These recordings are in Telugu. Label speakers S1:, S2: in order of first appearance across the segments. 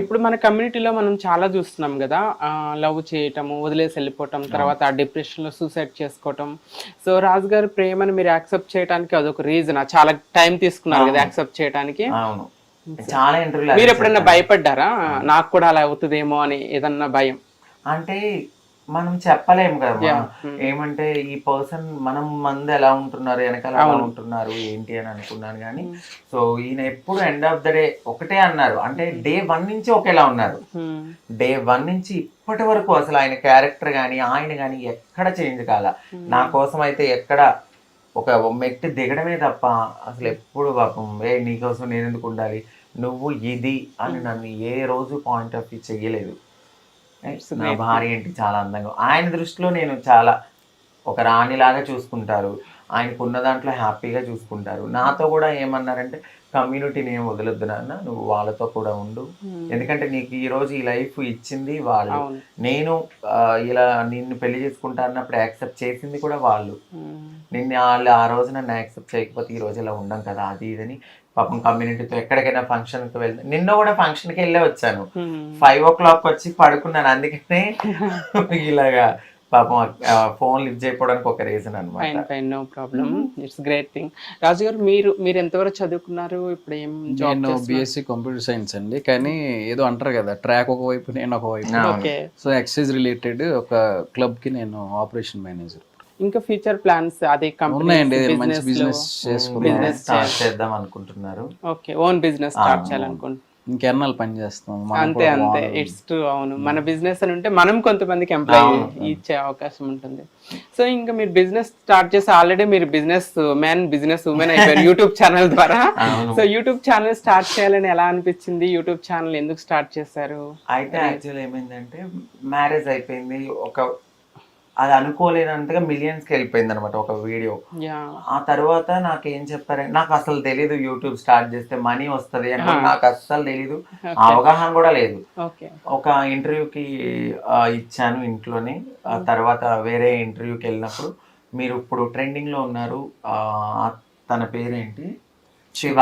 S1: ఇప్పుడు మన కమ్యూనిటీలో మనం చాలా చూస్తున్నాం కదా లవ్ చేయటము వదిలేసి వెళ్ళిపోవటం తర్వాత ఆ డిప్రెషన్లో సూసైడ్ చేసుకోవటం. సో రాజు గారి ప్రేమను మీరు యాక్సెప్ట్ చేయడానికి అదొక రీజన్? చాలా టైం తీసుకున్నారు కదా యాక్సెప్ట్ చేయడానికి
S2: చాలా ఇంటర్వ్యూలు
S1: మీరు ఎప్పుడైనా భయపడ్డారా? నాకు కూడా అలా అవుతుందేమో అని ఏదన్నా భయం?
S2: అంటే మనం చెప్పలేము కదా
S1: Yeah.
S2: ఏమంటే ఈ పర్సన్ మనం మంది ఎలా ఉంటున్నారు వెనకాల ఎలా ఉంటున్నారు ఏంటి అని అనుకున్నాను కానీ సో ఈయన ఎప్పుడు ఎండ్ ఆఫ్ ద డే ఒకటే అన్నారు. అంటే డే వన్ నుంచి ఒకేలా ఉన్నారు.
S1: Hmm.
S2: డే వన్ నుంచి ఇప్పటి వరకు అసలు ఆయన క్యారెక్టర్ కానీ ఆయన కానీ ఎక్కడ చేంజ్ కాల. నా కోసం అయితే ఎక్కడ ఒక మెట్టి దిగడమే తప్ప అసలు ఎప్పుడు పాపం ఏ నీకోసం నేను ఎందుకు ఉండాలి? నువ్వు ఇది అని నన్ను ఏ రోజు పాయింట్ ఆఫ్ వ్యూ చెయ్యలేదు. నా భార్య ఏంటి చాలా అందంగా ఆయన దృష్టిలో నేను చాలా ఒక రాణిలాగా చూసుకుంటారు. ఆయనకు ఉన్న దాంట్లో హ్యాపీగా చూసుకుంటారు. నాతో కూడా ఏమన్నారంటే కమ్యూనిటీని ఏం వదలొద్దు నాన్న నువ్వు వాళ్ళతో కూడా ఉండు. ఎందుకంటే నీకు ఈ రోజు ఈ లైఫ్ ఇచ్చింది వాళ్ళు. నేను ఇలా నిన్ను పెళ్ళి చేసుకుంటా అన్నప్పుడు యాక్సెప్ట్ చేసింది కూడా వాళ్ళు. నిన్ను వాళ్ళు ఆ రోజు నన్ను యాక్సెప్ట్ చేయకపోతే ఈ రోజు ఇలా ఉండం కదా అది ఇదని పాపం కమ్యూనిటీతో ఎక్కడికైనా ఫంక్షన్కి వెళ్తే నిన్న కూడా ఫంక్షన్కి వెళ్ళే వచ్చాను. ఫైవ్ ఓ క్లాక్ వచ్చి పడుకున్నాను అందుకనే ఇలాగా పాపం ఫోన్ లిఫ్ట్ చేయకపోవడానికి ఒక రీజన్ అనమాట
S1: fine fine no problem it's great thing Raju గారు మీరు మీరు ఎంతవరకు చదువుకున్నారు? ఇప్పుడు ఏం జాబ్
S3: నేను బీఎస్సీ కంప్యూటర్ సైన్స్ అండి. కానీ ఏదో అంటారు కదా ట్రాక్ ఒకవైపు నేను ఒకవైపు.
S1: ఓకే.
S3: సో ఎక్సైజ్ రిలేటెడ్ ఒక క్లబ్కి నేను ఆపరేషన్ మేనేజర్
S1: ఇంకా ఫ్యూచర్ ప్లాన్స్ అదే
S3: ఉన్నాయండి బిజినెస్
S2: స్టార్ట్ చేద్దాం అనుకుంటున్నారు.
S1: ఓకే ఓన్ బిజినెస్ స్టార్ట్ చేయాలనుకుంటున్నాను
S3: ఇంకెన్నాళ్ళు పని చేస్తాం. మనం
S1: అంతే అంతే. ఇట్స్ ట్రూ అవును. మన బిజినెస్ అని ఉంటే మనం కొంతమందికి ఎంప్లాయ్ ఇచ్చే అవకాశం ఉంటుంది. సో ఇంకా మీరు బిజినెస్ స్టార్ట్ చేసి ఆల్రెడీ మీరు బిజినెస్ మ్యాన్ బిజినెస్ ఉమెన్ అయిపోయారు యూట్యూబ్ ఛానల్ ద్వారా. సో యూట్యూబ్ ఛానల్ స్టార్ట్ చేయాలని ఎలా అనిపించింది? యూట్యూబ్ ఛానల్ ఎందుకు స్టార్ట్ చేశారు?
S2: అయితే యాక్చువల్ ఏమైందంటే మ్యారేజ్ అయిపోయింది. ఒక అది అనుకోలేనంతగా మిలియన్స్కి వెళ్ళిపోయింది అనమాట ఒక వీడియో. ఆ తర్వాత నాకు ఏం చెప్పారంటే నాకు అసలు తెలీదు యూట్యూబ్ స్టార్ట్ చేస్తే మనీ వస్తుంది అని నాకు అస్సలు తెలీదు. అవగాహన కూడా లేదు. ఒక ఇంటర్వ్యూకి ఇచ్చాను ఇంట్లోనే. ఆ తర్వాత వేరే ఇంటర్వ్యూకి వెళ్ళినప్పుడు మీరు ఇప్పుడు ట్రెండింగ్లో ఉన్నారు తన పేరేంటి? శివ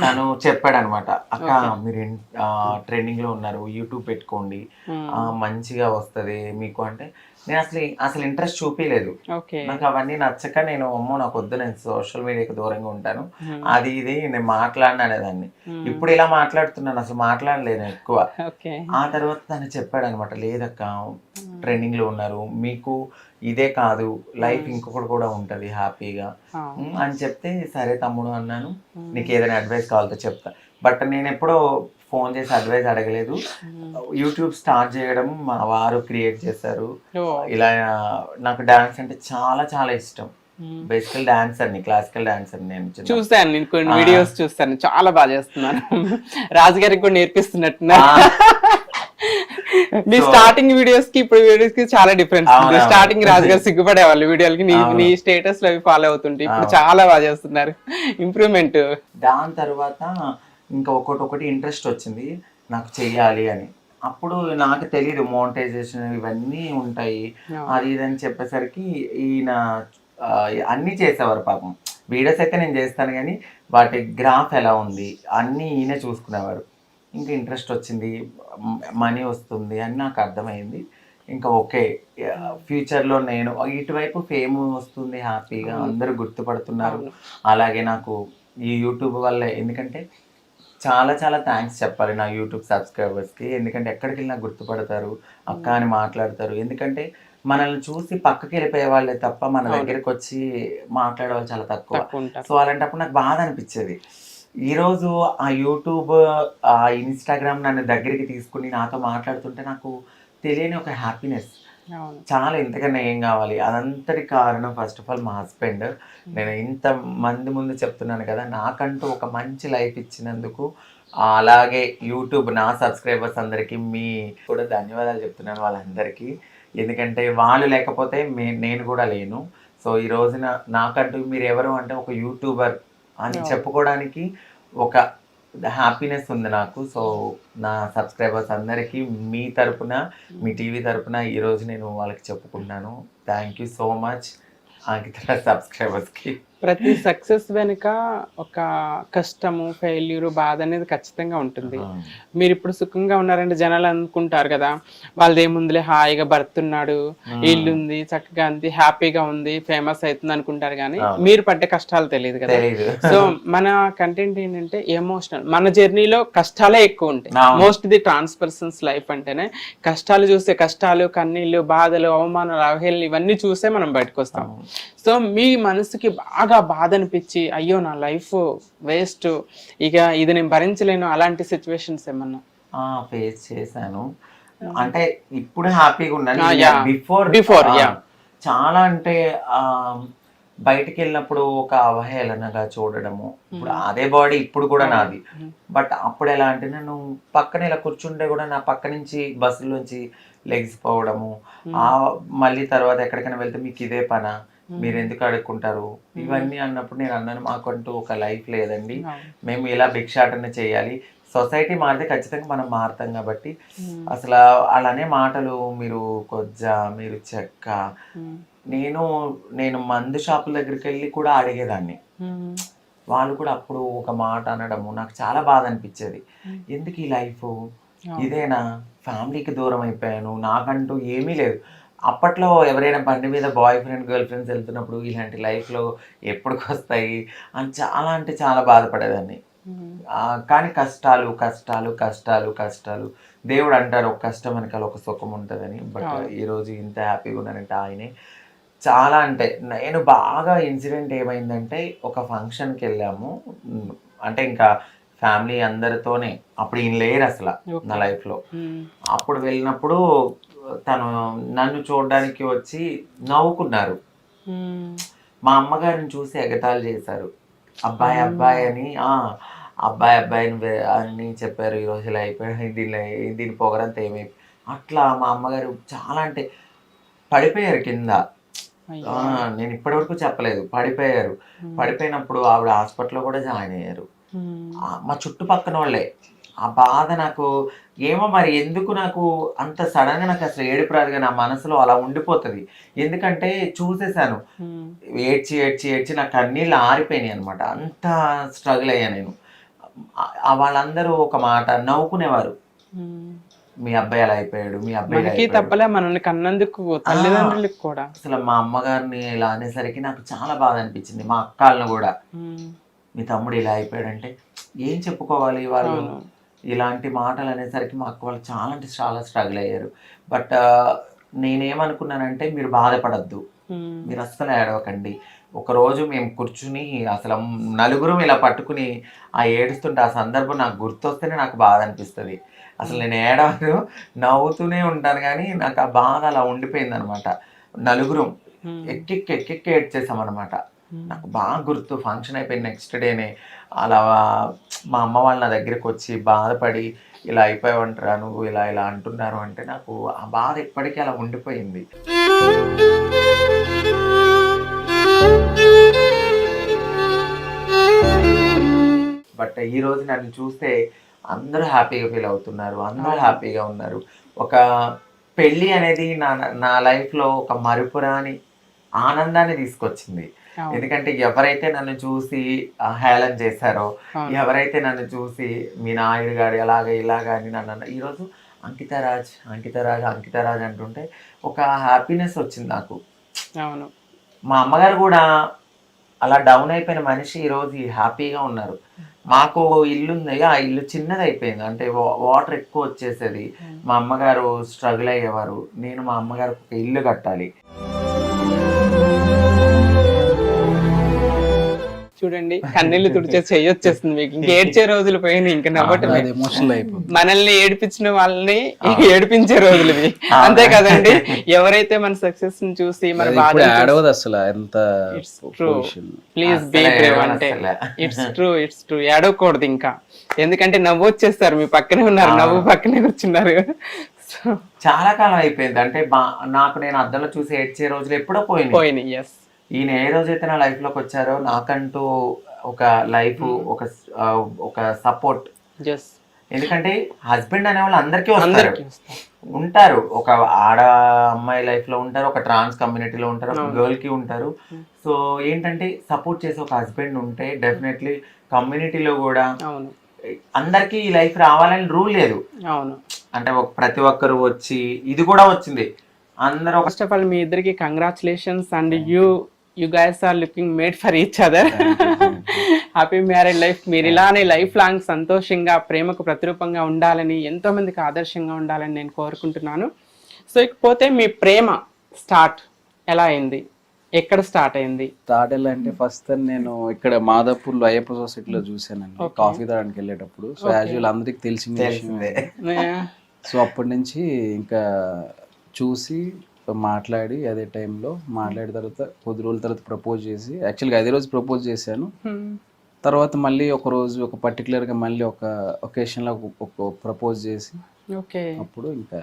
S2: తను చెప్పాడు అనమాట అక్క మీరు ట్రెండింగ్లో ఉన్నారు యూట్యూబ్ పెట్టుకోండి మంచిగా వస్తది మీకు అంటే నేను అసలు అసలు ఇంట్రెస్ట్ చూపించలేదు నాకు అవన్నీ నచ్చక నేను అమ్మో నాకు వద్దు నేను సోషల్ మీడియాకి దూరంగా ఉంటాను అది ఇది నేను మాట్లాడిన అనేదాన్ని. ఇప్పుడు ఇలా మాట్లాడుతున్నాను అసలు మాట్లాడలేను ఎక్కువ. ఆ తర్వాత తను చెప్పాడు అనమాట లేదక్క ట్రెండింగ్లో ఉన్నారు మీకు ఇదే కాదు లైఫ్ ఇంకొకటి కూడా ఉంటది హ్యాపీగా. అని చెప్తే సరే తమ్ముడు అన్నాను నీకు ఏదైనా అడ్వైస్ కావాలంటే చెప్తా. బట్ నేను ఎప్పుడో ఫోన్ చేసి అడ్వైస్ అడగలేదు. యూట్యూబ్ స్టార్ట్ చేయడం మా వారు క్రియేట్ చేశారు. ఇలా నాకు డాన్స్ అంటే చాలా చాలా ఇష్టం. బేసికల్ డాన్సర్ని క్లాసికల్ డాన్సర్ నేను
S1: చూస్తాను నేను కొన్ని వీడియోస్ చూస్తాను. చాలా బాగా చేస్తున్నాను. రాజుగారికి కూడా నేర్పిస్తున్నట్టున్నారు
S2: ఆ,
S1: మీ స్టార్టింగ్ వీడియోస్కి ఇప్పుడు వీడియోస్కి చాలా డిఫరెన్స్ ఉంది. స్టార్టింగ్ రాజుగారు సిగ్గుపడేవాళ్ళు వీడియోలకి నీ. నీ స్టేటస్లో ఫాలో అవుతుంటే ఇప్పుడు చాలా బాగా చేస్తున్నారు. ఇంప్రూవ్మెంట్
S2: దాని తర్వాత ఇంకా ఒకటి ఒకటి ఇంట్రెస్ట్ వచ్చింది. నాకు చెయ్యాలి అని. అప్పుడు నాకు తెలియదు మోనిటైజేషన్ ఇవన్నీ ఉంటాయి. అది ఇది అని చెప్పేసరికి ఈయన అన్నీ చేసేవారు పాపం. వీడియోస్ అయితే నేను చేస్తాను కానీ వాటి గ్రాఫ్ ఎలా ఉంది అన్నీ ఈయన చూసుకునేవారు. ఇంకా ఇంట్రెస్ట్ వచ్చింది మనీ వస్తుంది అని నాకు అర్థమైంది. ఇంకా ఓకే ఫ్యూచర్లో నేను ఇటువైపు ఫేమ్ వస్తుంది హ్యాపీగా అందరూ గుర్తుపడుతున్నారు. అలాగే నాకు ఈ యూట్యూబ్ వల్ల ఎందుకంటే చాలా చాలా థ్యాంక్స్ చెప్పాలి నా యూట్యూబ్ సబ్స్క్రైబర్స్కి ఎందుకంటే ఎక్కడికి వెళ్ళినా గుర్తుపడతారు అక్క అని మాట్లాడతారు. ఎందుకంటే మనల్ని చూసి పక్కకి వెళ్ళిపోయే వాళ్ళే తప్ప మన దగ్గరికి వచ్చి మాట్లాడే వాళ్ళు చాలా తక్కువ. సో అలాంటప్పుడు నాకు బాధ అనిపించేది. ఈరోజు ఆ యూట్యూబ్ ఆ ఇన్స్టాగ్రామ్ నన్ను దగ్గరికి తీసుకుని నాతో మాట్లాడుతుంటే నాకు తెలియని ఒక హ్యాపీనెస్. చాలా ఇంతకన్నా ఏం కావాలి? అదంతటి కారణం ఫస్ట్ ఆఫ్ ఆల్ మా హస్బెండ్. నేను ఇంత మంది ముందు చెప్తున్నాను కదా నాకంటూ ఒక మంచి లైఫ్ ఇచ్చినందుకు అలాగే యూట్యూబ్ నా సబ్స్క్రైబర్స్ అందరికీ మీ కూడా ధన్యవాదాలు చెప్తున్నాను వాళ్ళందరికీ. ఎందుకంటే వాళ్ళు లేకపోతే మే నేను కూడా లేను. సో ఈ రోజున నాకంటూ మీరు ఎవరు అంటే ఒక యూట్యూబర్ అని చెప్పుకోవడానికి ఒక హ్యాపీనెస్ ఉంది నాకు. సో నా సబ్స్క్రైబర్స్ అందరికీ మీ తరపున మీ టీవీ తరపున ఈరోజు నేను వాళ్ళకి చెప్పుకుంటున్నాను. Thank you so much Ankita సబ్స్క్రైబర్స్కి
S1: ప్రతి సక్సెస్ వెనుక ఒక కష్టము ఫెయిల్యూర్ బాధ అనేది ఖచ్చితంగా ఉంటుంది. మీరు ఇప్పుడు సుఖంగా ఉన్నారంటే జనాలు అనుకుంటారు కదా వాళ్ళది ఏముందిలే హాయిగా భర్తున్నాడు ఇల్లు ఉంది చక్కగా ఉంది హ్యాపీగా ఉంది ఫేమస్ అవుతుంది అనుకుంటారు కానీ మీరు పడ్డే కష్టాలు తెలియదు కదా. సో మన కంటెంట్ ఏంటంటే ఎమోషనల్ మన జర్నీలో కష్టాలే ఎక్కువ ఉంటాయి. Most the trans persons life అంటేనే కష్టాలు చూస్తే కష్టాలు కన్నీళ్ళు బాధలు అవమానాలు అవహేళన ఇవన్నీ చూసే మనం బయటకు వస్తాం. సో మీ మనసుకి బాగా బాధ అనిపించి అయ్యో నా లైఫ్ వేస్ట్. ఇక ఇది నేను భరించలేను. అలాంటి సిచ్యువేషన్స్ ఏమన్నా?
S2: ఫేస్ చేశాను. అంటే ఇప్పుడు హ్యాపీగా ఉన్నాను. Before
S1: yeah.
S2: చాలా అంటే బయటికి వెళ్ళినప్పుడు ఒక అవహేళనగా చూడడము. ఇప్పుడు అదే బాడీ ఇప్పుడు కూడా నాది. బట్ అప్పుడు ఎలా అంటే నేను పక్కన ఇలా కూర్చుంటే కూడా నా పక్క నుంచి బస్సులోంచి లెగ్స్ పోవడము. ఆ మళ్ళీ తర్వాత ఎక్కడికైనా వెళ్తే మీకు ఇదే పనా? మీరు ఎందుకు అడుక్కుంటారు? ఇవన్నీ అన్నప్పుడు నేను అన్నాను మాకంటూ ఒక లైఫ్ లేదండి. మేము ఇలా భిక్షాటన చేయాలి. సొసైటీ మారితే ఖచ్చితంగా మనం మారుతాం కాబట్టి. అసలు అలానే మాటలు మీరు కొజ్జ మీరు చెక్క. నేను నేను మందు షాపుల దగ్గరికి వెళ్ళి కూడా అడిగేదాన్ని. వాళ్ళు కూడా అప్పుడు ఒక మాట అనడము నాకు చాలా బాధ అనిపించేది. ఎందుకు ఈ లైఫ్? ఇదేనా? ఫ్యామిలీకి దూరం అయిపోయాను. నాకంటూ ఏమీ లేదు. అప్పట్లో ఎవరైనా బండి మీద బాయ్ ఫ్రెండ్ గర్ల్ ఫ్రెండ్స్ వెళ్తున్నప్పుడు ఇలాంటి లైఫ్లో ఎప్పటికి వస్తాయి అని చాలా అంటే చాలా బాధపడేదాన్ని. కానీ కష్టాలు కష్టాలు కష్టాలు కష్టాలు. దేవుడు అంటారు ఒక కష్టం వెనకాల ఒక సుఖం ఉంటుందని. బట్ ఈరోజు ఇంత హ్యాపీగా ఉన్నానంటే ఆయనే చాలా అంటే నేను బాగా ఇన్సిడెంట్ ఏమైందంటే ఒక ఫంక్షన్కి వెళ్ళాము. అంటే ఇంకా ఫ్యామిలీ అందరితోనే. అప్పుడు ఈయన లేరు అసలు నా లైఫ్లో అప్పుడు వెళ్ళినప్పుడు తను నన్ను చూడడానికి వచ్చి నవ్వుకున్నారు. మా అమ్మగారిని చూసి ఎగతాళి చేశారు. అబ్బాయి అబ్బాయి అని ఆ అబ్బాయి అబ్బాయిని అని చెప్పారు. ఈ రోజు ఇలా అయిపోయాడు దీని దీని పొగరంతా ఏమైపోయి అట్లా మా అమ్మగారు చాలా అంటే పడిపోయారు కింద. నేను ఇప్పటి వరకు చెప్పలేదు. పడిపోయారు. పడిపోయినప్పుడు ఆవిడ హాస్పిటల్లో కూడా జాయిన్ అయ్యారు. మా చుట్టుపక్కన వాళ్ళే ఆ బాధ నాకు ఏమో మరి ఎందుకు నాకు అంత సడన్గా నాకు అసలు ఏడుపు రాదుగా నా మనసులో అలా ఉండిపోతుంది. ఎందుకంటే చూసేసాను ఏడ్చి ఏడ్చి ఏడ్చి నా కన్నీళ్ళు ఆరిపోయినాయి అనమాట అంత స్ట్రగుల్ అయ్యా నేను. వాళ్ళందరూ ఒక మాట నవ్వుకునేవారు. మీ అబ్బాయి అలా అయిపోయాడు మీ అబ్బాయి.
S1: తప్పలే మనల్ని కన్నందుకు తల్లిదండ్రులకు కూడా.
S2: అసలు మా అమ్మగారిని ఇలా అనేసరికి నాకు చాలా బాధ అనిపించింది మా అక్కలను కూడా. మీ తమ్ముడు ఇలా అయిపోయాడంటే ఏం చెప్పుకోవాలి వాళ్ళు. ఇలాంటి మాటలు అనేసరికి మా అక్క వాళ్ళు చాలా అంటే చాలా స్ట్రగుల్ అయ్యారు. బట్ నేనేమనుకున్నానంటే మీరు బాధపడద్దు. మీరు అస్సలు ఏడవకండి. ఒక రోజు మేము కూర్చుని అసలు నలుగురం ఇలా పట్టుకుని ఆ ఏడుస్తుంటే ఆ సందర్భం నాకు గుర్తొస్తేనే నాకు బాధ అనిపిస్తుంది. అసలు నేను ఏడవను నవ్వుతూనే ఉంటాను కానీ నాకు ఆ బాధ అలా ఉండిపోయింది అనమాట నలుగురం. ఎక్కెక్కి ఎక్కెక్కి ఏడ్చేసాం అనమాట నాకు బాగా గుర్తు. ఫంక్షన్ అయిపోయిన నెక్స్ట్ డేనే అలా మా అమ్మ వాళ్ళ నా దగ్గరికి వచ్చి బాధపడి ఇలా అయిపోయావంటారా నువ్వు ఇలా ఇలా అంటున్నారు అంటే నాకు ఆ బాధ ఇప్పటికీ అలా ఉండిపోయింది. బట్ ఈ రోజు నన్ను చూస్తే అందరూ హ్యాపీగా ఫీల్ అవుతున్నారు. అందరూ హ్యాపీగా ఉన్నారు. ఒక పెళ్ళి అనేది నా నా లైఫ్లో ఒక మరుపురాని ఆనందాన్ని తీసుకొచ్చింది. ఎందుకంటే ఎవరైతే నన్ను చూసి హేళన చేశారో. ఎవరైతే నన్ను చూసి మీ నాయుడు గారు ఎలాగ ఇలాగ అని నన్ను అన్న- ఈరోజు అంకితరాజ్ అంకితరాజ్ అంకితరాజ్ అంటుంటే ఒక హ్యాపీనెస్ వచ్చింది నాకు.
S1: అవును.
S2: మా అమ్మగారు కూడా అలా డౌన్ అయిపోయిన మనిషి ఈరోజు హ్యాపీగా ఉన్నారు. మాకు ఇల్లు ఉంది ఆ ఇల్లు చిన్నది అయిపోయింది. అంటే వాటర్ ఎక్కువ వచ్చేసేది. మా అమ్మగారు స్ట్రగుల్ అయ్యేవారు. నేను మా అమ్మగారు ఒక ఇల్లు కట్టాలి.
S1: చూడండి కన్నీళ్ళు తుడిచే చెయ్యొచ్చేస్తుంది మీకు. ఇంక ఏడ్చే రోజులు పోయినాయి ఇంకా నవ్వటమే.
S3: అయిపోతుంది.
S1: మనల్ని ఏడిపించిన వాళ్ళని ఏడిపించే రోజులు అంతే కదండి ఎవరైతే మన సక్సెస్ని చూసి మన బాధ
S3: అసలు ఎంత
S1: ప్లీజ్ బీ బ్రేవ్ అంటే. ఇట్స్ ట్రూ ఇట్స్ ట్రూ ఏడవకూడదు ఇంకా. ఎందుకంటే నవ్వు వచ్చేస్తారు మీ పక్కనే ఉన్నారు నవ్వు పక్కనే కూర్చున్నారు.
S2: చాలా కాలం అయిపోయింది. అంటే బా- నాకు నేను అద్దంలో చూసి ఏడ్చే రోజులు ఎప్పుడో పోయినాయి.
S1: పోయినాయి ఎస్
S2: ఈయన ఏ రోజైతే నా లైఫ్లోకి వచ్చారో నాకంటూ ఒక లైఫ్ ఒక ఆ, ఒక సపోర్ట్ ఎందుకంటే హస్బెండ్ అనే వాళ్ళు అందరికీ వస్తారు. ఉంటారు. ఒక ఆడ అమ్మాయి లైఫ్లో ఉంటారు ఒక ట్రాన్స్ కమ్యూనిటీలో ఉంటారు ఒక గర్ల్కి ఉంటారు. సో ఏంటంటే సపోర్ట్ చేసే ఒక హస్బెండ్ ఉంటే డెఫినెట్లీ కమ్యూనిటీలో కూడా
S1: అవును.
S2: అందరికీ ఈ లైఫ్ రావాలని రూల్ లేదు.
S1: అవును.
S2: అంటే ఒక ప్రతి ఒక్కరు వచ్చి ఇది కూడా వచ్చింది. అందరూ ఒక
S1: ఫస్ట్ ఆఫ్ ఆల్ మీ ఇద్దరికి congratulations and you you guys are looking made for each other happy married life మీరు ఇలానే లైఫ్ లాంగ్ సంతోషంగా ప్రేమకు ప్రతిరూపంగా ఉండాలని ఎంతో మందికి ఆదర్శంగా ఉండాలని నేను కోరుకుంటున్నాను. సో ఇకపోతే మీ ప్రేమ స్టార్ట్ ఎలా అయింది? ఎక్కడ స్టార్ట్ అయింది?
S3: స్టార్ట్ ఎలా అంటే ఫస్ట్ నేను ఇక్కడ మాదాపూర్లో అయ్యప్ప సొసైటీలో చూసానండి కాఫీ తాగడానికి వెళ్ళేటప్పుడు. సో యాజువల్ అందరికి
S2: తెలిసిందే.
S3: సో అప్పటి నుంచి ఇంకా చూసి మాట్లాడి అదే టైంలో మాట్లాడిన తర్వాత కొద్ది రోజుల తర్వాత ప్రపోజ్ చేసి యాక్చువల్గా అదే రోజు ప్రపోజ్ చేశాను. తర్వాత మళ్ళీ ఒక రోజు ఒక పర్టికులర్గా మళ్ళీ ఒక ఒకేషన్లో ఒక ప్రపోజ్ చేసి
S1: ఓకే
S3: అప్పుడు ఇంకా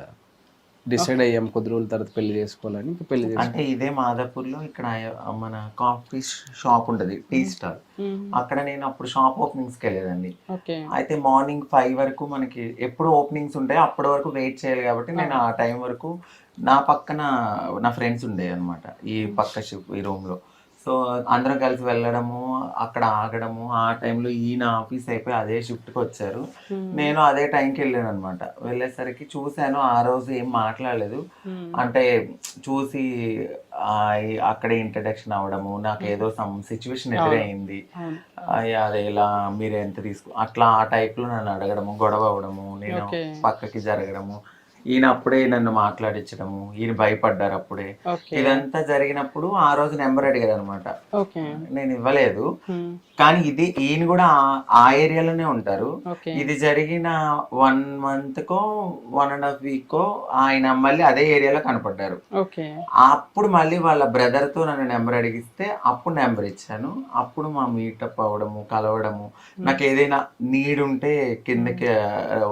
S3: డిసైడ్ అయ్యాం కొద్ది రోజుల తర్వాత పెళ్ళి చేసుకోవాలని ఇంకా పెళ్ళి చేసి
S2: అంటే ఇదే మాదాపూర్లో ఇక్కడ మన కాఫీ షాప్ ఉంటది టీ స్టాల్ అక్కడ నేను అప్పుడు షాప్ ఓపెనింగ్స్కి వెళ్ళేదండి
S1: ఓకే
S2: అయితే మార్నింగ్ ఫైవ్ వరకు మనకి ఎప్పుడు ఓపెనింగ్స్ ఉంటాయి అప్పటి వరకు వెయిట్ చేయాలి కాబట్టి నేను ఆ టైం వరకు నా పక్కన నా ఫ్రెండ్స్ ఉండే అనమాట ఈ పక్క షిప్ ఈ రూమ్లో. సో అందరం కలిసి వెళ్ళడము అక్కడ ఆగడము ఆ టైంలో ఈయన ఆఫీస్ అయిపోయి అదే షిఫ్ట్కి వచ్చారు. నేను అదే టైంకి వెళ్ళాను అనమాట వెళ్ళేసరికి చూశాను ఆ రోజు ఏం మాట్లాడలేదు. అంటే చూసి అక్కడే ఇంట్రడక్షన్ అవ్వడము నాకు ఏదో సమ్ సిచ్యువేషన్ ఎదురైంది. అయ్యా అదే ఇలా మీరు ఎంత తీసుకు అట్లా ఆ type లో నన్ను అడగడము గొడవ అవ్వడము నేను. పక్కకి జరగడము. ఈయన అప్పుడే నన్ను మాట్లాడించడము ఈయన భయపడ్డారు అప్పుడే. ఇదంతా జరిగినప్పుడు ఆ రోజు నెంబర్ అడిగారు అనమాట నేను ఇవ్వలేదు. కానీ ఇది ఈయన కూడా ఆ- ఏరియాలోనే ఉంటారు. ఇది జరిగిన వన్ మంత్ కో వన్ అండ్ హాఫ్ వీక్ కో ఆయన మళ్ళీ అదే ఏరియాలో కనపడ్డారు. అప్పుడు మళ్ళీ వాళ్ళ brother తో నన్ను నెంబర్ అడిగిస్తే అప్పుడు నెంబర్ ఇచ్చాను. అప్పుడు మా మీటప్ అవ్వడము కలవడము నాకు ఏదైనా నీడ్ ఉంటే కిందకి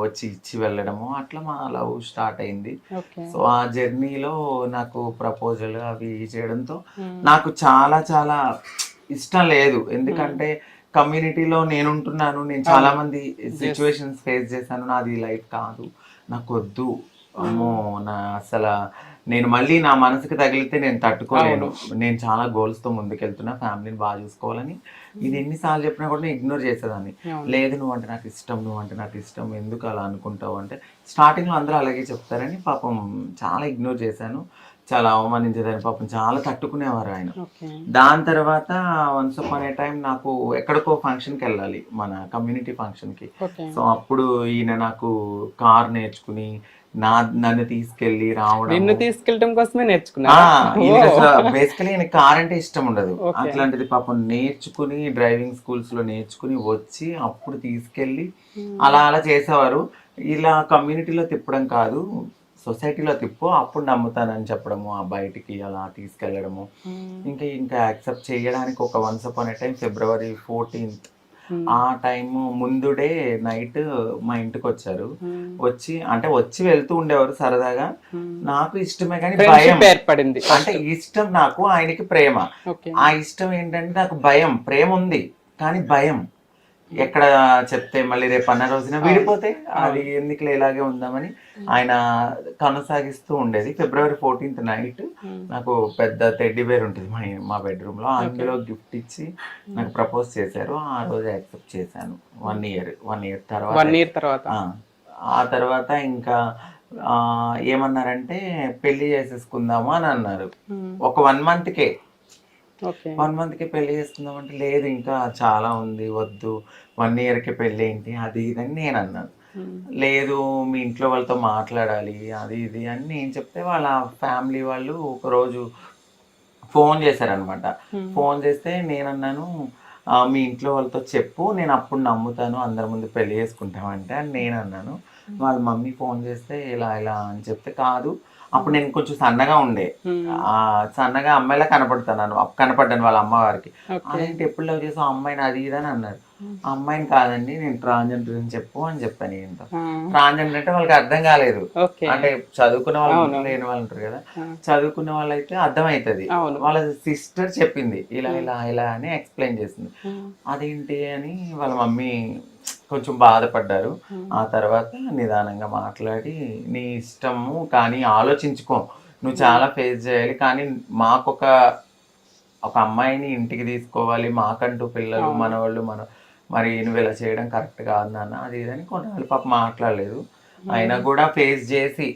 S2: వచ్చి ఇచ్చి వెళ్ళడము అట్లా మా లవ్ స్టార్ట్ అయింది.
S1: ఓకే.
S2: సో ఆ జర్నీలో నాకు ప్రపోజల్ అవి చేయడంతో నాకు చాలా చాలా ఇష్టం లేదు. ఎందుకంటే కమ్యూనిటీలో నేను ఉంటున్నాను నేను చాలా మంది సిచ్యువేషన్స్ ఫేస్ చేశాను. నాది లైఫ్ కాదు. నాకు వద్దు అమ్మో నా అసలు నేను మళ్ళీ నా మనసుకి తగిలితే నేను తట్టుకోలేను. నేను చాలా goals తో ముందుకెళ్తున్నా ఫ్యామిలీని బాగా చూసుకోవాలని. ఇది ఎన్నిసార్లు చెప్పినా కూడా నేను ఇగ్నోర్ చేసేదాన్ని. లేదు నువ్వు అంటే నాకు ఇష్టం నువ్వు అంటే నాకు ఇష్టం ఎందుకు అలా అనుకుంటావు అంటే స్టార్టింగ్లో అందరూ అలాగే చెప్తారని పాపం చాలా ఇగ్నోర్ చేశాను. చాలా అవమానించేదాన్ని. పాపం చాలా తట్టుకునేవారు ఆయన. దాని తర్వాత వన్స్ అపాన్ ఏ టైం నాకు ఎక్కడికో ఫంక్షన్కి వెళ్ళాలి మన కమ్యూనిటీ ఫంక్షన్కి సో అప్పుడు ఈయన నాకు కార్ నేర్చుకుని నా నన్ను తీసుకెళ్ళి రావడం
S1: నిన్ను తీసుకెళ్ళటం కోసమే నేర్చుకున్నా
S2: బేసికలీ ఈయన కార్ అంటే ఇష్టం ఉండదు. అట్లాంటిది పాపం నేర్చుకుని డ్రైవింగ్ స్కూల్స్లో నేర్చుకుని వచ్చి అప్పుడు తీసుకెళ్ళి అలా అలా చేసేవారు. ఇలా కమ్యూనిటీలో తిప్పడం కాదు సొసైటీలో తిప్పు అప్పుడు నమ్ముతానని చెప్పడము ఆ బయటికి అలా తీసుకెళ్ళడము. ఇంకా ఇంకా యాక్సెప్ట్ చేయడానికి ఒక once upon a time February fourteenth ఆ టైం ముందుడే నైట్ మా ఇంటికి వచ్చారు వచ్చి అంటే వచ్చి వెళ్తూ ఉండేవారు సరదాగా. నాకు ఇష్టమే కానీ భయం.
S1: ఏర్పడింది.
S2: అంటే ఇష్టం నాకు ఆయనకి ప్రేమ. ఆ ఇష్టం ఏంటంటే నాకు భయం. ప్రేమ ఉంది కానీ భయం. ఎక్కడ చెప్తే మళ్ళీ రేపు అన్న రోజున విడిపోతే అది ఎందుకు ఇలాగే ఉందామని ఆయన కొనసాగిస్తూ ఉండేది. ఫిబ్రవరి ఫోర్టీన్త్ నైట్ నాకు పెద్ద టెడ్డీ బేర్ ఉంటుంది మా మా బెడ్రూమ్లో. అందులో గిఫ్ట్ ఇచ్చి నాకు ప్రపోజ్ చేశారు. ఆ రోజు యాక్సెప్ట్ చేశాను. వన్ ఇయర్ వన్ ఇయర్ తర్వాత.
S1: వన్ ఇయర్ తర్వాత.
S2: ఆ, ఆ తర్వాత ఇంకా ఏమన్నారంటే పెళ్ళి చేసేసుకుందాము అని అన్నారు. ఒక వన్ మంత్కే
S1: ఓకే.
S2: వన్ మంత్కి పెళ్ళి చేసుకుందాం అంటే లేదు ఇంకా చాలా ఉంది వద్దు. వన్ ఇయర్కి పెళ్ళి ఏంటి అది ఇది అని నేను అన్నాను లేదు మీ ఇంట్లో వాళ్ళతో మాట్లాడాలి అది ఇది అని నేను చెప్తే వాళ్ళ ఫ్యామిలీ వాళ్ళు ఒకరోజు ఫోన్ చేశారనమాట. ఫోన్ చేస్తే నేను అన్నాను "ఆ, మీ ఇంట్లో వాళ్ళతో చెప్పు నేను అప్పుడు నమ్ముతాను అందరి ముందు పెళ్ళి చేసుకుంటామంటే అని నేను అన్నాను వాళ్ళ మమ్మీ ఫోన్ చేస్తే ఇలా ఇలా అని చెప్తే కాదు. అప్పుడు నేను కొంచెం సన్నగా ఉండే. ఆ సన్నగా అమ్మాయిలా కనపడుతున్నాను. కనపడ్డాను వాళ్ళ అమ్మవారికి. అదేంటి ఎప్పుడు లవ్ చేసావు? అమ్మాయిని అది ఇది అని అన్నారు. ఆ అమ్మాయిని కాదండి నేను ట్రాన్స్జెండర్ అని చెప్పు అని చెప్పాను ఏంటో ట్రాన్స్జెండర్ అంటే వాళ్ళకి అర్థం కాలేదు. అంటే చదువుకున్న వాళ్ళు లేని వాళ్ళు ఉంటారు కదా. చదువుకున్న వాళ్ళైతే అర్థమవుతుంది
S1: అవును.
S2: వాళ్ళ సిస్టర్ చెప్పింది ఇలా ఇలా ఇలా అని ఎక్స్ప్లెయిన్ చేసింది. అదేంటి అని వాళ్ళ మమ్మీ కొంచెం బాధపడ్డారు. ఆ తర్వాత నిదానంగా మాట్లాడి నీ ఇష్టము కానీ ఆలోచించుకో. నువ్వు చాలా ఫేస్ చేయాలి కానీ మాకొక ఒక అమ్మాయిని ఇంటికి తీసుకోవాలి. మాకంటూ పిల్లలు మనవాళ్ళు మన మరి నువ్వు ఇలా చేయడం కరెక్ట్ కాదు నాన్న అది ఇదని కొన్నాళ్ళు. పాప మాట్లాడలేదు. అయినా కూడా ఫేస్ చేసి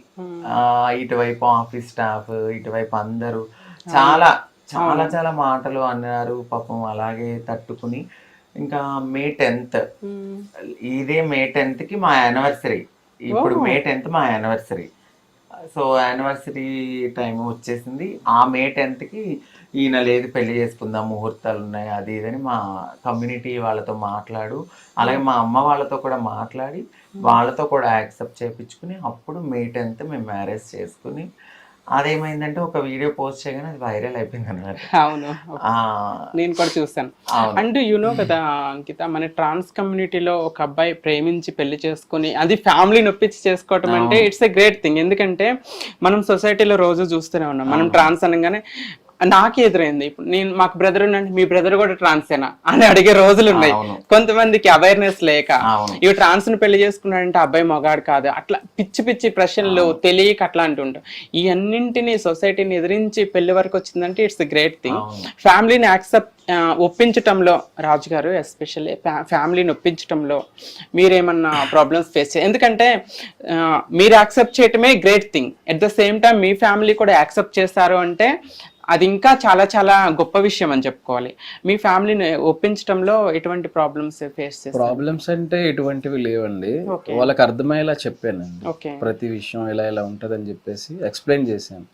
S2: ఇటువైపు ఆఫీస్ స్టాఫ్ ఇటువైపు అందరూ చాలా చాలా చాలా మాటలు అన్నారు. పాపం అలాగే తట్టుకుని ఇంకా మే టెన్త్. ఇదే మే టెన్త్కి మా యానివర్సరీ. ఇప్పుడు మే టెన్త్ మా యానివర్సరీ. సో యానివర్సరీ టైం వచ్చేసింది. ఆ మే టెన్త్కి ఈయన లేదు పెళ్ళి చేసుకుందాం ముహూర్తాలు ఉన్నాయి అది ఇదని మా కమ్యూనిటీ వాళ్ళతో మాట్లాడు. అలాగే మా అమ్మ వాళ్ళతో కూడా మాట్లాడి వాళ్ళతో కూడా యాక్సెప్ట్ చేయించుకుని అప్పుడు మే టెన్త్ మేము మ్యారేజ్ చేసుకుని అదేమైందంటే ఒక వీడియో పోస్ట్ చేయగానే అది వైరల్ అయిపోయింది అన్నమాట
S1: అవును నేను కూడా చూసాను
S2: అవును.
S1: అండ్ యునో కదా అంకిత మన ట్రాన్స్ కమ్యూనిటీలో ఒక అబ్బాయి ప్రేమించి పెళ్ళి చేసుకుని అది ఫ్యామిలీ నొప్పించి చేసుకోవటం అంటే ఇట్స్ ఎ గ్రేట్ థింగ్ ఎందుకంటే మనం సొసైటీలో రోజు చూస్తూనే ఉన్నాం. మనం ట్రాన్స్ అనగానే నాకు ఎదురైంది. ఇప్పుడు నేను మాకు బ్రదర్ ఉండండి మీ బ్రదర్ కూడా ట్రాన్సేనా అని అడిగే రోజులు ఉన్నాయి. కొంతమందికి అవేర్నెస్ లేక. ఇవి ట్రాన్స్ని పెళ్ళి చేసుకున్నాడంటే అబ్బాయి మొగాడు కాదు. అట్లా పిచ్చి పిచ్చి ప్రశ్నలు తెలియక అట్లా అంటుంటాం ఈ అన్నింటినీ సొసైటీని ఎదిరించి పెళ్ళి వరకు వచ్చిందంటే ఇట్స్ గ్రేట్ థింగ్ ఫ్యామిలీని యాక్సెప్ట్ ఒప్పించటంలో రాజు గారు ఎస్పెషల్లీ ఫ్యామిలీని ఒప్పించటంలో మీరేమన్నా ప్రాబ్లమ్స్ ఫేస్ చే ఎందుకంటే మీరు యాక్సెప్ట్ చేయటమే great thing at the same time me family కూడా యాక్సెప్ట్ చేస్తారు అంటే అది ఇంకా చాలా చాలా గొప్ప విషయం అని చెప్పుకోవాలి. మీ ఫ్యామిలీని ఒప్పించటంలో ఎటువంటి ప్రాబ్లమ్స్ ఫేస్
S3: ప్రాబ్లమ్స్ అంటే ఎటువంటివి లేవండి. వాళ్ళకి అర్థమయ్యేలా చెప్పానండి. ప్రతి విషయం ఇలా ఇలా ఉంటుందని చెప్పేసి ఎక్స్ప్లెయిన్ చేశాను.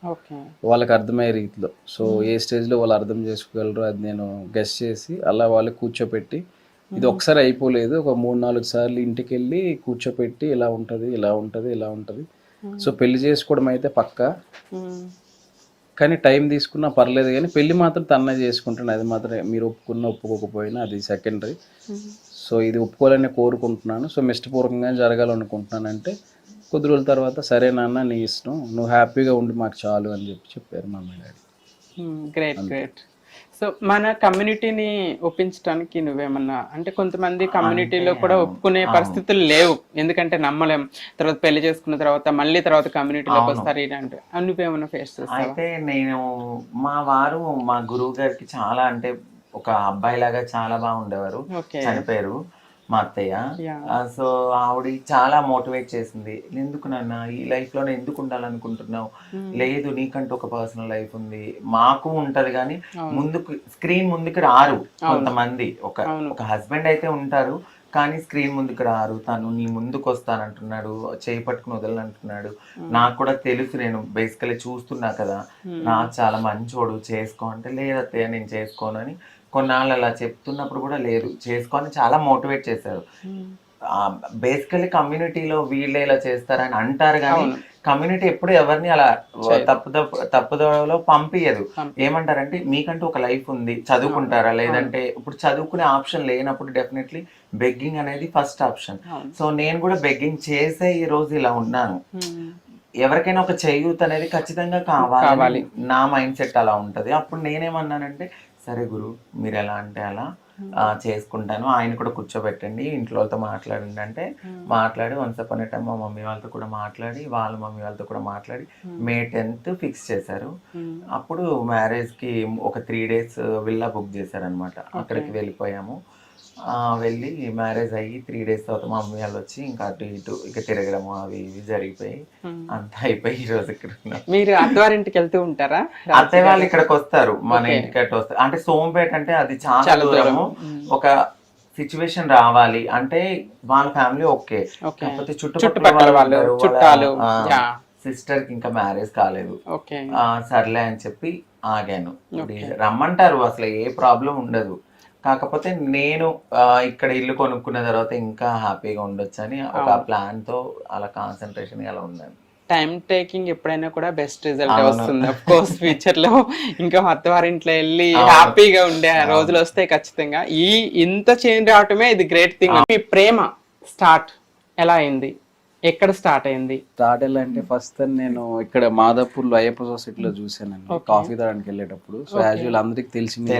S3: వాళ్ళకి అర్థమయ్యే రీతిలో. సో ఏ స్టేజ్లో వాళ్ళు అర్థం చేసుకోగలరు అది నేను గెస్ట్ చేసి అలా వాళ్ళు కూర్చోపెట్టి ఇది ఒకసారి అయిపోలేదు. ఒక మూడు నాలుగు సార్లు ఇంటికి వెళ్ళి కూర్చోపెట్టి ఇలా ఉంటుంది ఇలా ఉంటుంది ఇలా ఉంటుంది. సో పెళ్ళి చేసుకోవడం అయితే పక్కా. కానీ టైం తీసుకున్నా పర్లేదు కానీ పెళ్ళి మాత్రం తన్నే చేసుకుంటాను అది మాత్రం మీరు ఒప్పుకున్నా ఒప్పుకోకపోయినా అది సెకండరీ సో ఇది ఒప్పుకోవాలని కోరుకుంటున్నాను. సో ఇష్టపూర్వకంగా జరగాలనుకుంటున్నాను అంటే కొద్ది రోజుల తర్వాత సరే నాన్న నీ ఇష్టం. నువ్వు హ్యాపీగా ఉండి మాకు చాలు అని చెప్పి చెప్పారు mummy daddy.
S1: Great great so మన కమ్యూనిటీని ఒప్పించడానికి నువ్వేమన్నా అంటే కొంతమంది కమ్యూనిటీలో కూడా ఒప్పుకునే పరిస్థితులు లేవు. ఎందుకంటే నమ్మలేం. తర్వాత పెళ్ళి చేసుకున్న తర్వాత మళ్ళీ తర్వాత కమ్యూనిటీలోకి వస్తారు ఇలాంటి అని నువ్వేమన్నా ఫేస్ చేస్తావా?
S2: అయితే నేను మా వారు మా గురువు గారికి చాలా అంటే ఒక అబ్బాయి లాగా చాలా బాగా ఉండేవారు
S1: ఓకే.
S2: చనిపోయారు. మా అత్తయ్య. సో ఆవిడ చాలా మోటివేట్ చేసింది. ఎందుకు నాన్న ఈ లైఫ్లోనే ఎందుకు ఉండాలనుకుంటున్నావు? లేదు నీకంటూ ఒక పర్సనల్ లైఫ్ ఉంది. మాకు ఉంటది కానీ ముందుకు స్క్రీన్ ముందుకు రారు కొంతమంది. ఒక ఒక హస్బెండ్ అయితే ఉంటారు కానీ స్క్రీన్ ముందుకు రారు. తను నీ ముందుకు వస్తానంటున్నాడు చేయి పట్టుకుని వదలనంటున్నాడు నాకు కూడా తెలుసు నేను బేసికలీ చూస్తున్నా కదా. నాకు చాలా మంచోడు చేసుకో అంటే లేదత్తయ్య నేను చేసుకోనని కొన్నాళ్ళు అలా చెప్తున్నప్పుడు కూడా లేదు చేసుకొని చాలా మోటివేట్ చేశారు. బేసికలీ కమ్యూనిటీలో వీళ్ళే ఇలా చేస్తారని అంటారు కానీ కమ్యూనిటీ ఎప్పుడు ఎవరిని అలా తప్పుదో తప్పుదోవలో పంపించదు ఏమంటారంటే మీకంటూ ఒక లైఫ్ ఉంది. చదువుకుంటారా? లేదంటే ఇప్పుడు చదువుకునే ఆప్షన్ లేనప్పుడు డెఫినెట్లీ బెగ్గింగ్ అనేది ఫస్ట్ ఆప్షన్. సో నేను కూడా బెగ్గింగ్ చేసే ఈ రోజు ఇలా ఉన్నాను. ఎవరికైనా ఒక చేయూత్ అనేది ఖచ్చితంగా కావాలి. నా మైండ్ సెట్ అలా ఉంటది. అప్పుడు నేనేమన్నానంటే సరే గురు మీరు ఎలా అంటే అలా చేసుకుంటాను. ఆయన కూడా కూర్చోబెట్టండి ఇంట్లో వాళ్ళతో మాట్లాడండి అంటే మాట్లాడి వన్స్ అపాన్ టైం మా మమ్మీ వాళ్ళతో కూడా మాట్లాడి వాళ్ళ మమ్మీ వాళ్ళతో కూడా మాట్లాడి మే టెన్త్ ఫిక్స్ చేశారు. అప్పుడు మ్యారేజ్కి ఒక త్రీ డేస్ విల్లా బుక్ చేశారనమాట అక్కడికి వెళ్ళిపోయాము. వెళ్ళి మ్యారేజ్ అయ్యి త్రీ డేస్ తర్వాత మా మమ్మీ వాళ్ళు వచ్చి ఇంకా అటు ఇటు ఇక తిరగడం అవి ఇవి జరిగిపోయి అంతా అయిపోయి ఈ రోజు ఇక్కడ
S1: మీరు అత్తవారింటికి వెళ్తూ ఉంటారా?
S2: అత్తయ్య వాళ్ళు ఇక్కడికి వస్తారు. మన ఇంటికి అటు వస్తారు. అంటే సోంపేట అంటే అది చాలా దూరము. ఒక సిచ్యువేషన్ రావాలి. అంటే వాళ్ళ ఫ్యామిలీ ఓకే. కాకపోతే
S1: చుట్టుపక్కల వాళ్ళు, చుట్టాలు.
S2: సిస్టర్కి ఇంకా మ్యారేజ్ కాలేదు. సర్లే అని చెప్పి ఆగాను. రమ్మంటారు. అసలు ఏ ప్రాబ్లం ఉండదు. కాకపోతే నేను ఇక్కడ ఇల్లు కొనుక్కున్న తర్వాత ఇంకా హ్యాపీగా ఉండొచ్చు అని ఒక ప్లాన్తో అలా కాన్సన్ట్రేషన్ అలా ఉన్నాను.
S1: టైం టేకింగ్ ఎప్పుడైనా కూడా బెస్ట్ రిజల్ట్ వస్తుంది. అఫ్ కోర్స్ ఫ్యూచర్లో ఇంకా అత్తవారింట్లో వెళ్ళి హ్యాపీగా ఉండే రోజులు వస్తాయి ఖచ్చితంగా. ఈ ఇంత చేంజ్ రావటమే ఇది గ్రేట్ థింగ్ మీ ప్రేమ స్టార్ట్ ఎలా అయింది? ఎక్కడ స్టార్ట్ అయింది?
S3: స్టార్ట్ ఎలా అంటే ఫస్ట్ నేను ఇక్కడ మాదాపూర్లో అయ్యప్ప సొసైటీలో చూసానండి కాఫీ తాగడానికి వెళ్ళేటప్పుడు. సో యాజువల్ అందరికి
S2: తెలిసిందే.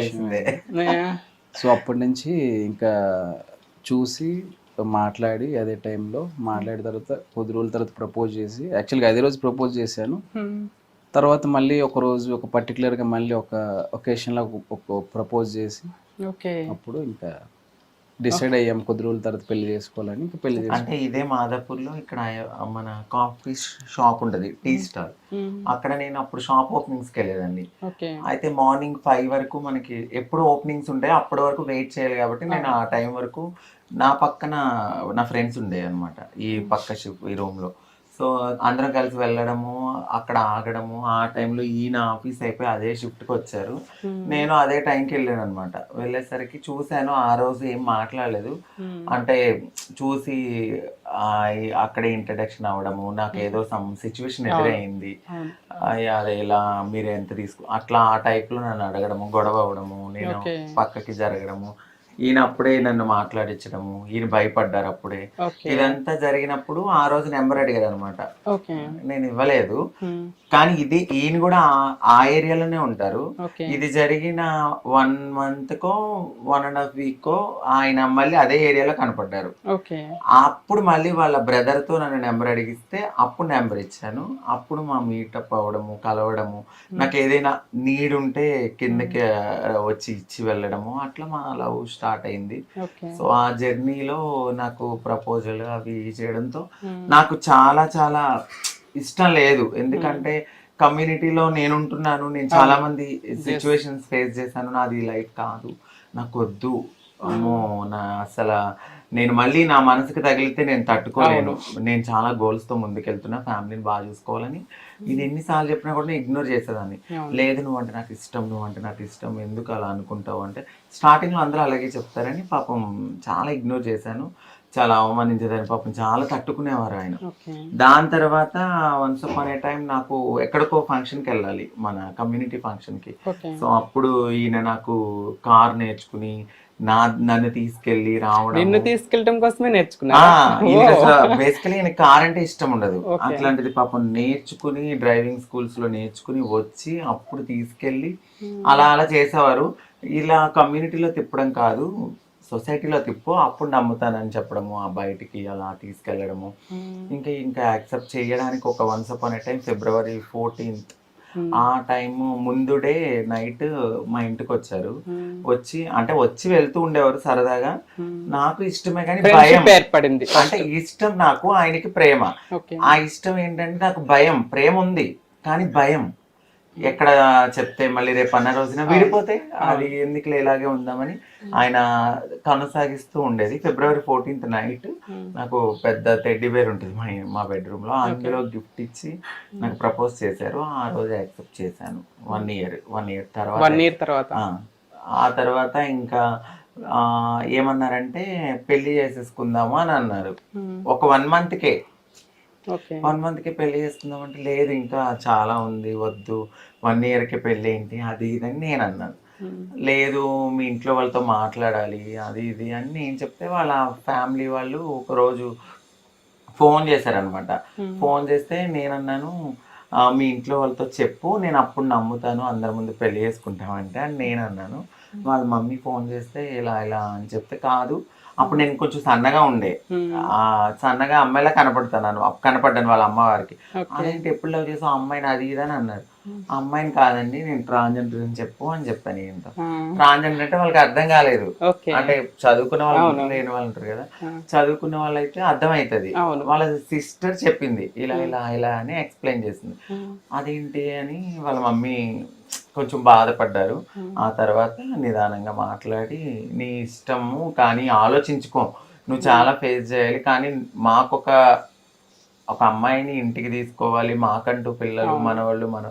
S3: సో అప్పటి నుంచి ఇంకా చూసి మాట్లాడి అదే టైంలో మాట్లాడిన తర్వాత కొద్ది రోజుల తర్వాత ప్రపోజ్ చేసి యాక్చువల్గా అదే రోజు ప్రపోజ్ చేశాను. తర్వాత మళ్ళీ ఒక రోజు ఒక పర్టికులర్గా మళ్ళీ ఒక ఒకేషన్లో ఒక ప్రపోజ్ చేసి
S1: ఓకే.
S3: అప్పుడు ఇంకా డిసైడ్ అయ్యాం కొద్ది రోజుల తర్వాత పెళ్ళి చేసుకోవాలని ఇంకా పెళ్ళి
S2: అంటే ఇదే మాదాపూర్లో ఇక్కడ మన కాఫీ షాప్ ఉంటది టీ స్టాల్. అక్కడ నేను అప్పుడు షాప్ ఓపెనింగ్స్కి వెళ్ళేదండి
S1: ఓకే.
S2: అయితే మార్నింగ్ ఫైవ్ వరకు మనకి ఎప్పుడు ఓపెనింగ్స్ ఉంటాయి అప్పటి వరకు వెయిట్ చేయాలి కాబట్టి నేను ఆ. టైం వరకు నా పక్కన నా ఫ్రెండ్స్ ఉండే అనమాట ఈ పక్క షిప్ ఈ రూమ్లో సో అందరం కలిసి వెళ్ళడము అక్కడ ఆగడము ఆ టైంలో ఈయన ఆఫీస్ అయిపోయి అదే షిఫ్ట్కి వచ్చారు. నేను అదే టైంకి వెళ్ళాను అనమాట వెళ్ళేసరికి చూశాను ఆ రోజు ఏం మాట్లాడలేదు. అంటే చూసి అక్కడే ఇంట్రడక్షన్ అవ్వడము నాకు ఏదో సమ్ సిచ్యువేషన్ ఎదురైంది అదే ఇలా మీరు ఎంత తీసుకు అట్లా ఆ టైప్లో నన్ను అడగడము గొడవ అవ్వడము నేను. పక్కకి జరగడము ఈయన అప్పుడే నన్ను మాట్లాడించడము ఈయన భయపడ్డారు అప్పుడే. ఇదంతా జరిగినప్పుడు ఆ రోజు నెంబర్ అడిగారు అనమాట నేను ఇవ్వలేదు. కానీ ఇది ఈయన కూడా ఆ- ఏరియాలోనే ఉంటారు. ఇది జరిగిన వన్ మంత్ కో వన్ అండ్ హాఫ్ వీక్ కో ఆయన మళ్ళీ అదే ఏరియాలో కనపడ్డారు. అప్పుడు మళ్ళీ వాళ్ళ బ్రదర్తో నన్ను నెంబర్ అడిగిస్తే అప్పుడు నెంబర్ ఇచ్చాను. అప్పుడు మా మీటప్ అవ్వడము కలవడము నాకు ఏదైనా నీడ్ ఉంటే కిందకి వచ్చి ఇచ్చి వెళ్ళడము అట్లా మా లవ్ స్టార్ట్ అయింది. సో ఆ జర్నీలో నాకు ప్రపోజల్ అవి చేయడంతో నాకు చాలా చాలా ఇష్టం లేదు. ఎందుకంటే కమ్యూనిటీలో నేను ఉంటున్నాను నేను చాలా మంది సిచ్యువేషన్స్ ఫేస్ చేశాను. నాది లైఫ్ కాదు నాకు వద్దు అమ్మో నా అసలు నేను మళ్ళీ నా మనసుకి తగిలితే నేను తట్టుకోలేను. నేను చాలా గోల్స్తో ముందుకెళ్తున్నా ఫ్యామిలీని బాగా చూసుకోవాలని. ఇది ఎన్నిసార్లు చెప్పినా కూడా నేను ఇగ్నోర్ చేసేదాన్ని. లేదు నువ్వు అంటే నాకు ఇష్టం నువ్వు అంటే నాకు ఇష్టం ఎందుకు అలా అనుకుంటావు అంటే స్టార్టింగ్లో అందరూ అలాగే చెప్తారని పాపం చాలా ఇగ్నోర్ చేశాను. చాలా అవమానించేదాన్ని. పాపం చాలా తట్టుకునేవారు ఆయన. దాని తర్వాత వన్స్ అపాన్ ఏ టైం నాకు ఎక్కడికో ఫంక్షన్కి వెళ్ళాలి మన కమ్యూనిటీ ఫంక్షన్కి సో అప్పుడు ఈయన నాకు కార్ నేర్చుకుని నా నన్ను తీసుకెళ్ళి రావడం
S1: నిన్ను తీసుకెళ్ళటం కోసమే నేర్చుకున్నా
S2: బేసికలీ ఈయన కార్ అంటే ఇష్టం ఉండదు. అట్లాంటిది పాపం నేర్చుకుని డ్రైవింగ్ స్కూల్స్లో నేర్చుకుని వచ్చి అప్పుడు తీసుకెళ్ళి అలా అలా చేసేవారు. ఇలా కమ్యూనిటీలో తిప్పడం కాదు సొసైటీలో తిప్పు అప్పుడు నమ్ముతానని చెప్పడము ఆ బయటికి అలా తీసుకెళ్ళడము. ఇంకా ఇంకా యాక్సెప్ట్ చేయడానికి ఒక once upon a time February fourteenth ఆ టైం ముందుడే నైట్ మా ఇంటికి వచ్చారు వచ్చి అంటే వచ్చి వెళ్తూ ఉండేవారు సరదాగా. నాకు ఇష్టమే కానీ భయం.
S1: ఏర్పడింది.
S2: అంటే ఇష్టం నాకు ఆయనకి ప్రేమ. ఆ ఇష్టం ఏంటంటే నాకు భయం ప్రేమ ఉంది కానీ భయం. ఎక్కడ చెప్తే మళ్ళీ రేపు అన్న రోజున విడిపోతే అది ఎందుకు ఇలాగే ఉందామని ఆయన కొనసాగిస్తూ ఉండేది. ఫిబ్రవరి ఫోర్టీన్త్ నైట్ నాకు పెద్ద టెడ్డీ బేర్ ఉంటుంది మా మా బెడ్రూమ్లో అందులో గిఫ్ట్ ఇచ్చి నాకు ప్రపోజ్ చేశారు. ఆ రోజు యాక్సెప్ట్ చేశాను. వన్ ఇయర్ వన్ ఇయర్ తర్వాత.
S1: వన్ ఇయర్ తర్వాత.
S2: ఆ, తర్వాత ఇంకా ఏమన్నారంటే పెళ్ళి చేసేసుకుందాము? అని అన్నారు. ఒక వన్ మంత్కే వన్ మంత్కి పెళ్ళి చేసుకుందాం అంటే లేదు ఇంకా చాలా ఉంది వద్దు. వన్ ఇయర్కి పెళ్ళి ఏంటి? అది ఇది అని నేను అన్నాను. లేదు మీ ఇంట్లో వాళ్ళతో మాట్లాడాలి అది ఇది అని నేను చెప్తే వాళ్ళ ఫ్యామిలీ వాళ్ళు ఒకరోజు ఫోన్ చేశారనమాట ఫోన్ చేస్తే నేను అన్నాను "ఆ, మీ ఇంట్లో వాళ్ళతో చెప్పు నేను అప్పుడు నమ్ముతాను అందరి ముందు పెళ్ళి చేసుకుంటామంటే అని నేను అన్నాను. వాళ్ళ మమ్మీ ఫోన్ చేస్తే ఇలా ఇలా అని చెప్తే కాదు. అప్పుడు నేను కొంచెం సన్నగా ఉండే. ఆ సన్నగా అమ్మాయిలా కనపడుతున్నాను. కనపడ్డాను వాళ్ళ అమ్మవారికి అదేంటి ఎప్పుడు లవ్ చేసావు? అమ్మాయిని అది ఇది అని అన్నారు. ఆ అమ్మాయిని కాదండి నేను ట్రాన్స్జెండర్ అని చెప్పు అని చెప్పాను ఏంటో ట్రాన్స్జెండర్ అంటే వాళ్ళకి అర్థం కాలేదు. అంటే చదువుకున్న వాళ్ళు లేని వాళ్ళు ఉంటారు కదా. చదువుకున్న వాళ్ళైతే అర్థమవుతుంది
S1: అవును.
S2: వాళ్ళ సిస్టర్ చెప్పింది ఇలా ఇలా ఇలా అని ఎక్స్ప్లెయిన్ చేసింది. అదేంటి అని వాళ్ళ మమ్మీ కొంచెం బాధపడ్డారు. ఆ తర్వాత నిదానంగా మాట్లాడి నీ ఇష్టము కానీ ఆలోచించుకో. నువ్వు చాలా ఫేస్ చేయాలి కానీ మాకొక ఒక అమ్మాయిని ఇంటికి తీసుకోవాలి. మాకంటూ పిల్లలు మనవాళ్ళు మన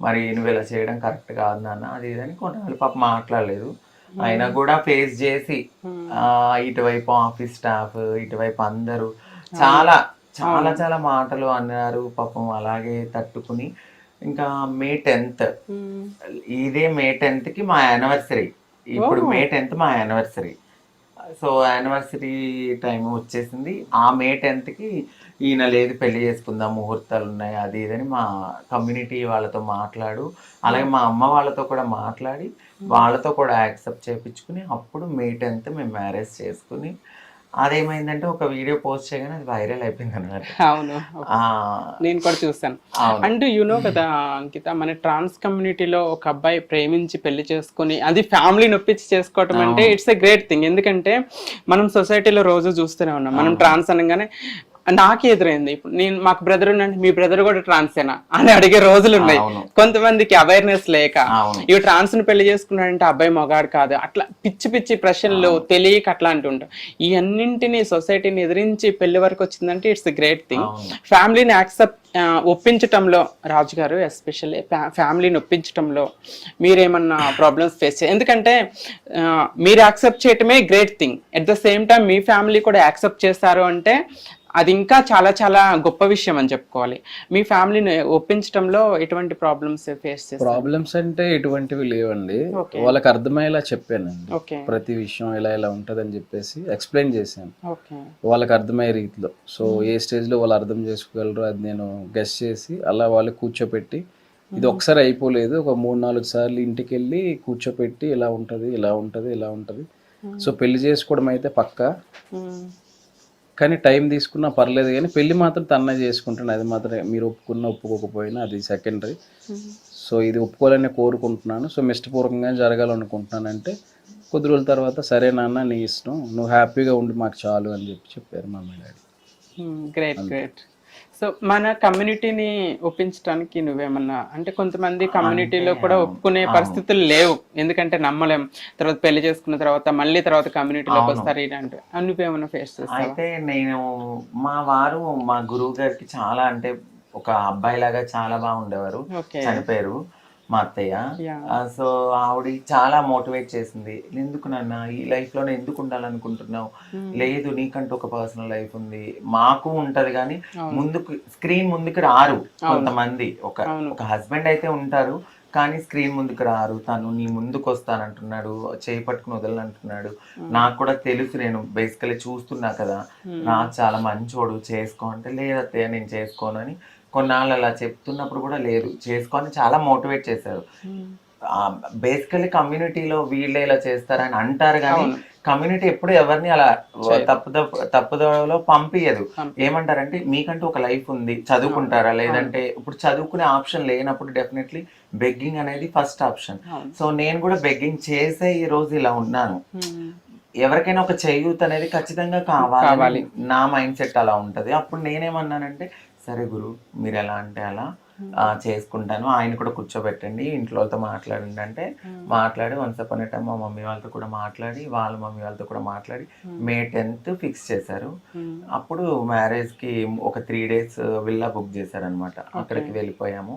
S2: మరి నువ్వు ఇలా చేయడం కరెక్ట్ కాదు నాన్న. అది ఇది అని కొన్నాళ్ళు పాప మాట్లాడలేదు. అయినా కూడా ఫేస్ చేసి ఇటువైపు ఆఫీస్ స్టాఫ్ ఇటువైపు అందరూ చాలా చాలా చాలా మాటలు అన్నారు. పాపం అలాగే తట్టుకుని ఇంకా మే టెన్త్. ఇదే మే టెన్త్కి మా యానివర్సరీ. ఇప్పుడు మే టెన్త్ మా యానివర్సరీ. సో యానివర్సరీ టైం వచ్చేసింది. ఆ మే టెన్త్కి ఈయన లేదు పెళ్ళి చేసుకుందాం ముహూర్తాలు ఉన్నాయి అది ఇదని మా కమ్యూనిటీ వాళ్ళతో మాట్లాడు. అలాగే మా అమ్మ వాళ్ళతో కూడా మాట్లాడి వాళ్ళతో కూడా యాక్సెప్ట్ చేయించుకుని అప్పుడు మే టెన్త్ మేము మ్యారేజ్ చేసుకుని అదేమైందంటే ఒక వీడియో పోస్ట్ చేయగానే అది వైరల్ అయిపోయింది అన్నమాట
S1: అవును నేను కూడా చూసాను
S2: అవును.
S1: అంటూ యూనో కదా అంకిత మన ట్రాన్స్ కమ్యూనిటీలో ఒక అబ్బాయి ప్రేమించి పెళ్ళి చేసుకుని అది ఫ్యామిలీ నొప్పించి చేసుకోవటం అంటే ఇట్స్ ఎ గ్రేట్ థింగ్. ఎందుకంటే మనం సొసైటీలో రోజు చూస్తూనే ఉన్నాం. మనం ట్రాన్స్ అనగానే నాకే ఎదురైంది. ఇప్పుడు నేను మాకు బ్రదర్ ఉన్నాడు మీ బ్రదర్ కూడా ట్రాన్సేనా అని అడిగే రోజులు ఉన్నాయి. కొంతమందికి అవేర్నెస్ లేక ఇవి ట్రాన్స్ని పెళ్ళి చేసుకున్నాడంటే అబ్బాయి మొగాడు కాదు. అట్లా పిచ్చి పిచ్చి ప్రశ్నలు తెలియక అట్లా అంటుంటాం ఈ అన్నింటినీ సొసైటీని ఎదిరించి పెళ్ళి వరకు వచ్చిందంటే ఇట్స్ గ్రేట్ థింగ్ ఫ్యామిలీని యాక్సెప్ట్ ఒప్పించటంలో రాజు గారు ఎస్పెషల్లీ ఫ్యామిలీని ఒప్పించటంలో మీరేమన్నా ప్రాబ్లమ్స్ ఫేస్ చే ఎందుకంటే మీరు యాక్సెప్ట్ చేయటమే great thing at the same time me family కూడా యాక్సెప్ట్ చేస్తారు అంటే అది ఇంకా చాలా చాలా గొప్ప విషయం అని చెప్పుకోవాలి. మీ ఫ్యామిలీని ఒప్పించటంలో ఎటువంటి ప్రాబ్లమ్స్ ఫేస్
S3: ప్రాబ్లమ్స్ అంటే ఎటువంటివి లేవండి. వాళ్ళకి అర్థమయ్యేలా చెప్పానండి. ప్రతి విషయం ఇలా ఇలా ఉంటుందని చెప్పేసి ఎక్స్ప్లెయిన్ చేశాను. వాళ్ళకి అర్థమయ్యే రీతిలో. సో ఏ స్టేజ్లో వాళ్ళు అర్థం చేసుకోగలరో అది నేను గెస్ట్ చేసి అలా వాళ్ళు కూర్చోపెట్టి ఇది ఒకసారి అయిపోలేదు. ఒక మూడు నాలుగు సార్లు ఇంటికి వెళ్ళి కూర్చోపెట్టి ఇలా ఉంటుంది ఇలా ఉంటుంది ఇలా ఉంటుంది. సో పెళ్ళి చేసుకోవడం అయితే పక్కా. కానీ టైం తీసుకున్నా పర్లేదు కానీ పెళ్ళి మాత్రం తన్నే చేసుకుంటాను అది మాత్రం మీరు ఒప్పుకున్నా ఒప్పుకోకపోయినా అది సెకండరీ సో ఇది ఒప్పుకోవాలని కోరుకుంటున్నాను. సో ఇష్టపూర్వకంగా జరగాలనుకుంటున్నాను అంటే కొద్ది రోజుల తర్వాత సరే నాన్న నీ ఇష్టం నువ్వు హ్యాపీగా ఉండి మాకు చాలు అని చెప్పి చెప్పారు mummy daddy.
S1: Great great so మన కమ్యూనిటీని ఒప్పించడానికి నువ్వేమన్నా అంటే కొంతమంది కమ్యూనిటీలో కూడా ఒప్పుకునే పరిస్థితులు లేవు. ఎందుకంటే నమ్మలేం. తర్వాత పెళ్ళి చేసుకున్న తర్వాత మళ్ళీ తర్వాత కమ్యూనిటీలోకి వస్తారు ఇలాంటి నువ్వేమన్నా ఫేస్ చేస్తావా?
S2: అయితే నేను మా వారు మా గురువు గారికి చాలా అంటే ఒక అబ్బాయి లాగా చాలా బాగుండేవారు.
S1: ఓకే.
S2: చనిపోయారు. మా అత్తయ్య. సో ఆవిడ చాలా మోటివేట్ చేసింది. ఎందుకు నాన్న? ఈ లైఫ్లోనే ఎందుకు ఉండాలనుకుంటున్నావు? లేదు నీకంటూ ఒక పర్సనల్ లైఫ్ ఉంది. మాకు ఉంటది కానీ ముందుకు స్క్రీన్ ముందుకు రారు కొంతమంది. ఒక. ఒక హస్బెండ్ అయితే ఉంటారు కానీ స్క్రీన్ ముందుకు రారు. తను నీ ముందుకు వస్తానంటున్నాడు చేయి పట్టుకుని వదలనంటున్నాడు నాకు కూడా తెలుసు నేను బేసికలీ చూస్తున్నా కదా. నాకు చాలా మంచోడు చేసుకో అంటే లేదత్తయ్య నేను చేసుకోను అని కొన్నాళ్ళు అలా చెప్తున్నప్పుడు కూడా లేదు చేసుకొని చాలా మోటివేట్ చేశారు. బేసికలీ కమ్యూనిటీలో వీళ్ళే ఇలా చేస్తారని అంటారు కానీ కమ్యూనిటీ ఎప్పుడు ఎవరిని అలా తప్పుదో తప్పుదోవలో పంపించదు ఏమంటారంటే మీకంటూ ఒక లైఫ్ ఉంది చదువుకుంటారా? లేదంటే ఇప్పుడు చదువుకునే ఆప్షన్ లేనప్పుడు డెఫినెట్లీ బెగ్గింగ్ అనేది ఫస్ట్ ఆప్షన్. సో నేను కూడా బెగ్గింగ్ చేసే ఈ రోజు ఇలా ఉన్నాను. ఎవరికైనా ఒక చేయూత్ అనేది ఖచ్చితంగా కావాలి. నా మైండ్ సెట్ అలా ఉంటది. అప్పుడు నేనేమన్నానంటే సరే గురు మీరు ఎలా అంటే అలా చేసుకుంటాను. ఆయన కూడా కూర్చోబెట్టండి ఇంట్లో వాళ్ళతో మాట్లాడండి అంటే మాట్లాడి వన్స్ అప్ టైం మా మమ్మీ వాళ్ళతో కూడా మాట్లాడి వాళ్ళ మమ్మీ వాళ్ళతో కూడా మాట్లాడి మే టెన్త్ ఫిక్స్ చేశారు. అప్పుడు మ్యారేజ్కి ఒక త్రీ డేస్ విల్లా బుక్ చేశారనమాట అక్కడికి వెళ్ళిపోయాము.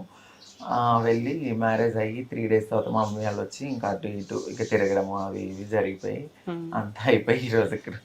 S2: వెళ్ళి మ్యారేజ్ అయ్యి త్రీ డేస్ తర్వాత మా మమ్మీ వాళ్ళు వచ్చి ఇంకా అటు ఇటు ఇక తిరగడము అవి ఇవి జరిగిపోయి అంతా అయిపోయి ఈ రోజు ఇక్కడ.